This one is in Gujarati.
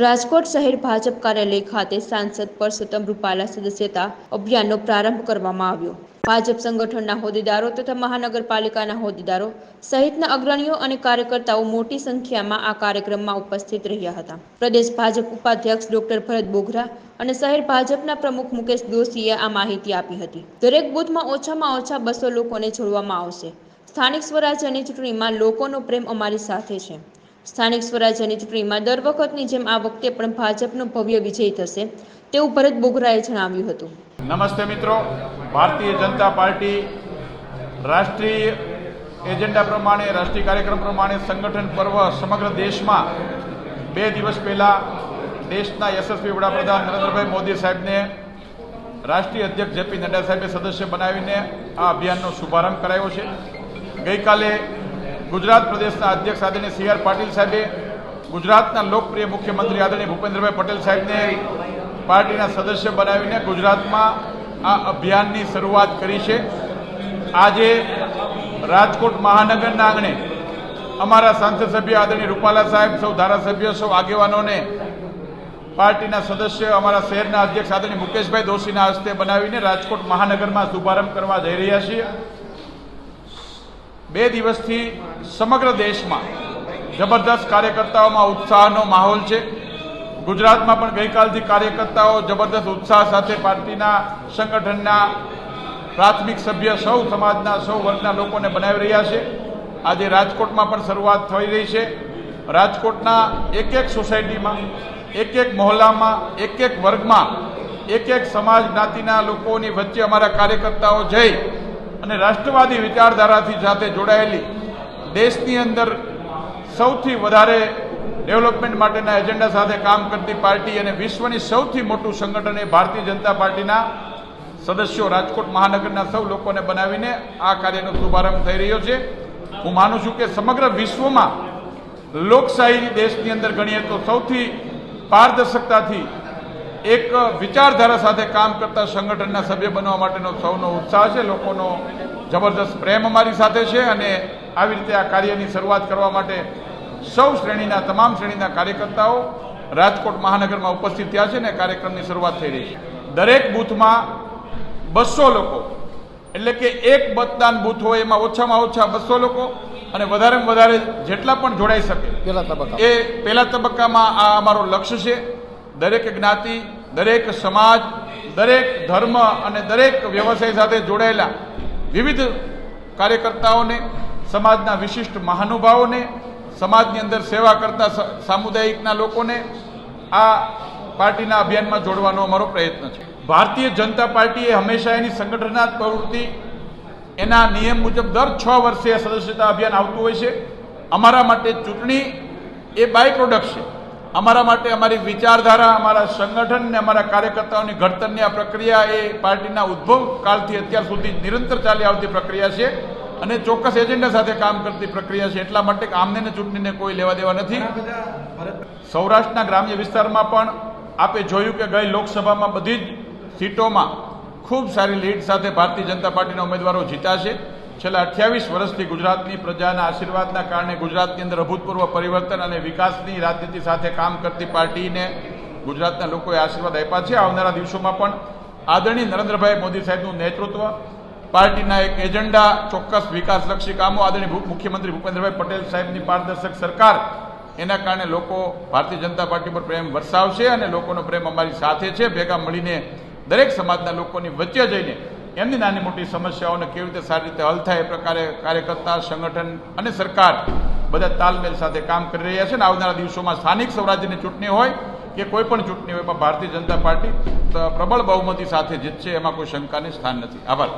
રાજકોટ શહેર ભાજપ કાર્યાલય ખાતે સાંસદ પરસોત્તમ રૂપાલા સદસ્યતા અભિયાનનો પ્રારંભ કરવામાં આવ્યો. ભાજપ સંગઠનના હોદ્દેદારો તથા મહાનગરપાલિકાના હોદ્દેદારો સહિતના અગ્રણીઓ અને કાર્યકર્તાઓ મોટી સંખ્યામાં આ કાર્યક્રમમાં ઉપસ્થિત રહ્યા હતા. પ્રદેશ ભાજપ ઉપાધ્યક્ષ ડોક્ટર ભરત બોઘરા અને શહેર ભાજપના પ્રમુખ મુકેશ દોશીએ આ માહિતી આપી હતી. દરેક બૂથમાં ઓછામાં ઓછા બસો લોકોને જોડવામાં આવશે. સ્થાનિક સ્વરાજ્યની ચૂંટણીમાં લોકોનો પ્રેમ અમારી સાથે છે. સ્થાનિક સ્વરાજ્યની ચૂંટણીમાં દર વખતની જેમ આ વખતે પણ ભાજપનો ભવ્ય વિજય થશે તેવું ભરત બોગરાએ જણાવ્યું હતું. નમસ્તે મિત્રો. ભારતીય જનતા પાર્ટી રાષ્ટ્રીય એજન્ડા પ્રમાણે, રાષ્ટ્રીય કાર્યક્રમ પ્રમાણે સંગઠન પર્વ સમગ્ર દેશમાં બે દિવસ પહેલાં દેશના યશસ્વી વડાપ્રધાન નરેન્દ્રભાઈ મોદી સાહેબને, રાષ્ટ્રીય અધ્યક્ષ જેપી નડ્ડા સાહેબે સદસ્ય બનાવીને આ અભિયાનનો શુભારંભ કરાયો છે. ગઈકાલે ગુજરાત પ્રદેશના અધ્યક્ષ આદરણીય સી આર પાટીલ સાહેબે, ગુજરાતના લોકપ્રિય મુખ્યમંત્રી આદરણીય ભૂપેન્દ્રભાઈ પટેલ સાહેબને પાર્ટીના સદસ્ય બનાવીને ગુજરાતમાં આ અભિયાનની શરૂઆત કરી છે. આજે રાજકોટ મહાનગરના આંગણે અમારા સાંસદ સભ્ય આદરણીય રૂપાલા સાહેબ, સૌ ધારાસભ્યો, સૌ આગેવાનોને પાર્ટીના સદસ્ય અમારા શહેરના અધ્યક્ષ આદરણીય મુકેશભાઈ દોશીના હસ્તે બનાવીને રાજકોટ મહાનગરમાં શુભારંભ કરવા જઈ રહ્યા છીએ. બે દિવસથી સમગ્ર દેશમાં જબરદસ્ત કાર્યકર્તાઓમાં ઉત્સાહનો માહોલ છે. ગુજરાતમાં પણ ગઈકાલથી કાર્યકર્તાઓ જબરદસ્ત ઉત્સાહ સાથે પાર્ટીના સંગઠનના પ્રાથમિક સભ્ય સૌ સમાજના સૌ વર્ગના લોકોને બનાવી રહ્યા છે. આજે રાજકોટમાં પણ શરૂઆત થઈ રહી છે. રાજકોટના એક એક સોસાયટીમાં, એક એક મહોલ્લામાં, એક એક વર્ગમાં, એક એક સમાજ જ્ઞાતિના લોકોની વચ્ચે અમારા કાર્યકર્તાઓ જઈ અને રાષ્ટ્રવાદી વિચારધારાથી સાથે જોડાયેલી દેશની અંદર સૌથી વધારે ડેવલપમેન્ટ માટેના એજન્ડા સાથે કામ કરતી પાર્ટી અને વિશ્વની સૌથી મોટું સંગઠન એ ભારતીય જનતા પાર્ટીના સદસ્યો રાજકોટ મહાનગરના સૌ લોકોને બનાવીને આ કાર્યનો શુભારંભ થઈ રહ્યો છે. હું માનું છું કે સમગ્ર વિશ્વમાં લોકશાહી દેશની અંદર ગણીએ તો સૌથી પારદર્શકતાથી એક વિચારધારા સાથે કામ કરતા સંગઠનના સભ્ય બનવા માટેનો સૌનો ઉત્સાહ છે. લોકોનો જબરદસ્ત પ્રેમ અમારી સાથે છે અને આવી રીતે આ કાર્યની શરૂઆત કરવા માટે સૌ શ્રેણીના તમામ શ્રેણીના કાર્યકર્તાઓ રાજકોટ મહાનગરમાં ઉપસ્થિત થયા છે ને કાર્યક્રમની શરૂઆત થઈ રહી છે. દરેક બૂથમાં બસો લોકો એટલે કે એક મતદાન બૂથ હોય એમાં ઓછામાં ઓછા બસો લોકો અને વધારેમાં વધારે જેટલા પણ જોડાઈ શકે પહેલા તબક્કા એ પહેલા તબક્કામાં આ અમારો લક્ષ્ય છે. દરેક જ્ઞાતિ, દરેક સમાજ, દરેક ધર્મ અને દરેક વ્યવસાય સાથે જોડાયેલા વિવિધ કાર્યકર્તાઓને, સમાજના વિશિષ્ટ મહાનુભાવોને, સમાજની અંદર સેવા કરતા સામુદાયિકના લોકોને આ પાર્ટીના અભિયાનમાં જોડવાનો અમારો પ્રયત્ન છે. ભારતીય જનતા પાર્ટીએ હંમેશા એની સંગઠનાત્મક પ્રવૃત્તિ, એના નિયમ મુજબ દર છ વર્ષે સદસ્યતા અભિયાન આવતું હોય છે. અમારા માટે ચૂંટણી એ બાય પ્રોડક્ટ છે. અમારા માટે અમારી વિચારધારા, અમારા સંગઠન ને અમારા કાર્યકર્તાઓની ઘડતરની આ પ્રક્રિયા એ પાર્ટીના ઉદ્ભવ કાળથી અત્યાર સુધી નિરંતર ચાલી આવતી પ્રક્રિયા છે અને ચોક્કસ એજન્ડા સાથે કામ કરતી પ્રક્રિયા છે. એટલા માટે આમને ચૂંટણીને કોઈ લેવા દેવા નથી. સૌરાષ્ટ્રના ગ્રામ્ય વિસ્તારમાં પણ આપે જોયું કે ગઈ લોકસભામાં બધી જ સીટોમાં ખૂબ સારી લીડ સાથે ભારતીય જનતા પાર્ટીના ઉમેદવારો જીતા છે છેલ્લા અઠ્યાવીસ વર્ષથી ગુજરાતની પ્રજાના આશીર્વાદના કારણે ગુજરાતની અંદર અભૂતપૂર્વ પરિવર્તન અને વિકાસની રાજનીતિ સાથે કામ કરતી પાર્ટીને ગુજરાતના લોકોએ આશીર્વાદ આપ્યા છે. આવનારા દિવસોમાં પણ આદરણીય નરેન્દ્રભાઈ મોદી સાહેબનું નેતૃત્વ, પાર્ટીના એક એજન્ડા, ચોક્કસ વિકાસલક્ષી કામો, આદરણીય મુખ્યમંત્રી ભૂપેન્દ્રભાઈ પટેલ સાહેબની પારદર્શક સરકાર, એના કારણે લોકો ભારતીય જનતા પાર્ટી પર પ્રેમ વરસાવશે અને લોકોનો પ્રેમ અમારી સાથે છે. ભેગા મળીને દરેક સમાજના લોકોની વચ્ચે જઈને એમની નાની મોટી સમસ્યાઓને કેવી રીતે સારી રીતે હલ થાય એ પ્રકારે કાર્યકર્તા, સંગઠન અને સરકાર બધા તાલમેલ સાથે કામ કરી રહ્યા છે અને આવનારા દિવસોમાં સ્થાનિક સ્વરાજ્યની ચૂંટણી હોય કે કોઈ પણ ચૂંટણી હોય, એમાં ભારતીય જનતા પાર્ટી પ્રબળ બહુમતી સાથે જીતશે એમાં કોઈ શંકાને સ્થાન નથી. આભાર.